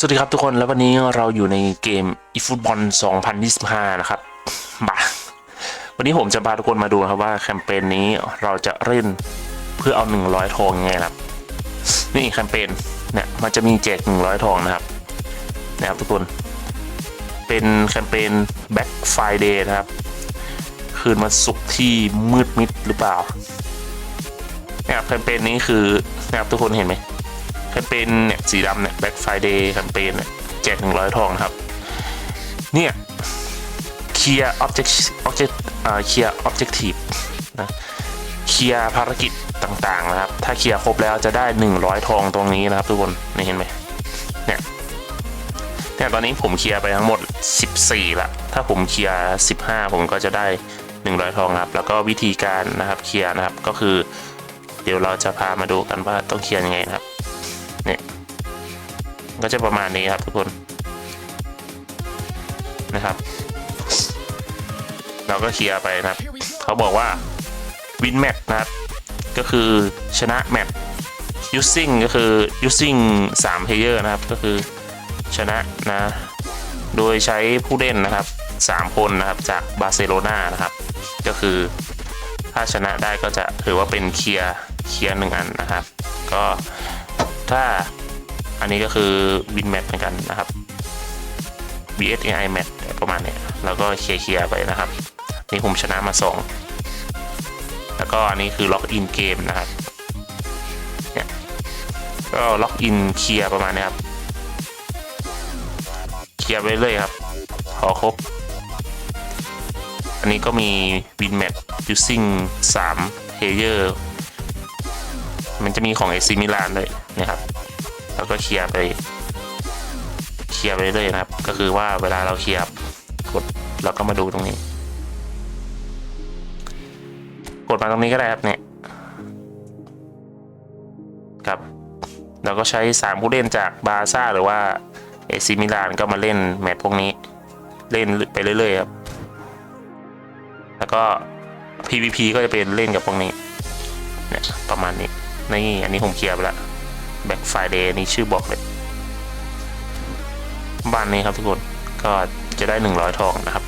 สวัสดีครับทุกคนแล้ววันนี้เราอยู่ในเกม eFootball 2025 นะครับมาวันนี้ผมจะพาทุกคนมาดูครับว่าแคมเปญนี้เราจะเล่นเพื่อเอา 100 ทองยังไงครับ นี่แคมเปญเนี่ยมันจะมีแจก 100 ทองนะครับนะครับทุกคนเป็นแคมเปญ Black Friday นะครับ คืนวันศุกร์ที่มืดมิดหรือเปล่านะครับแคมเปญนี้คือนะครับทุกคนเห็นไหม แคมเปญเนี่ยสีดำเนี่ย Black Friday แคมเปญเนี่ยแจก 100 ทองนะครับ เนี่ยเคลียร์ object object อ่าเคลียร์ objective นะเคลียร์ภารกิจต่างๆนะครับ ถ้าเคลียร์ครบแล้วจะได้ 100 ทองตรงนี้นะครับทุกคนนี่เห็นไหมเนี่ยเนี่ยตอนนี้ผมเคลียร์ไปทั้งหมด 14ละถ้าผมเคลียร์ 15 ผมก็จะได้ 100 ทองครับ แล้วก็วิธีการนะครับเคลียร์นะครับก็คือ เดี๋ยวเราจะพามาดูกันว่าต้องเคลียร์ยังไงนะครับ เนี่ยก็จะประมาณนี้ครับทุกคนนะครับ เราก็เคลียร์ไปนะครับ เขาบอกว่าวินแมตนะครับ ก็คือชนะแมต using ก็คือ using 3 player นะครับ ก็คือชนะนะ โดยใช้ผู้เล่นนะครับ 3 คนนะครับจากบาร์เซโลนานะครับ ก็คือถ้าชนะได้ก็จะถือว่าเป็นเคลียร์เคลียร์หนึ่งอันนะครับ ก็ ถ้าอันนี้ก็คือวินแมทเหมือนกันนะครับ BSAI match ประมาณเนี้ยแล้วก็เคลียร์ไปนะครับ นี่ผมชนะมา 2 แล้วก็อันนี้คือล็อกอินเกมนะครับเนี่ยก็ล็อกอินเคลียร์ประมาณเนี้ยครับเคลียร์ไปเรื่อยครับพอครบ อันนี้ก็มีวินแมท using 3 player มันจะมีของ AC มิลานด้วย นะครับแล้วก็เคลียร์ไปเคลียร์ไปเรื่อยๆนะครับ ก็คือว่าเวลาเราเคลียร์กดเราก็มาดูตรงนี้ กดมาตรงนี้ก็ได้ครับเนี่ยครับเราก็ใช้สามผู้เล่นจากบาร์ซ่าหรือว่าเอซิมิลานก็มาเล่นแมตช์พวกนี้ เล่นไปเรื่อยๆครับ แล้วก็ PVP ก็จะเป็นเล่นกับพวกนี้เนี่ยประมาณนี้นี่อันนี้ผมเคลียร์ไปแล้ว Black Friday นี่ชื่อบอกเลยบ้านนี้ครับทุกคนก็จะได้ 100 ทองนะครับ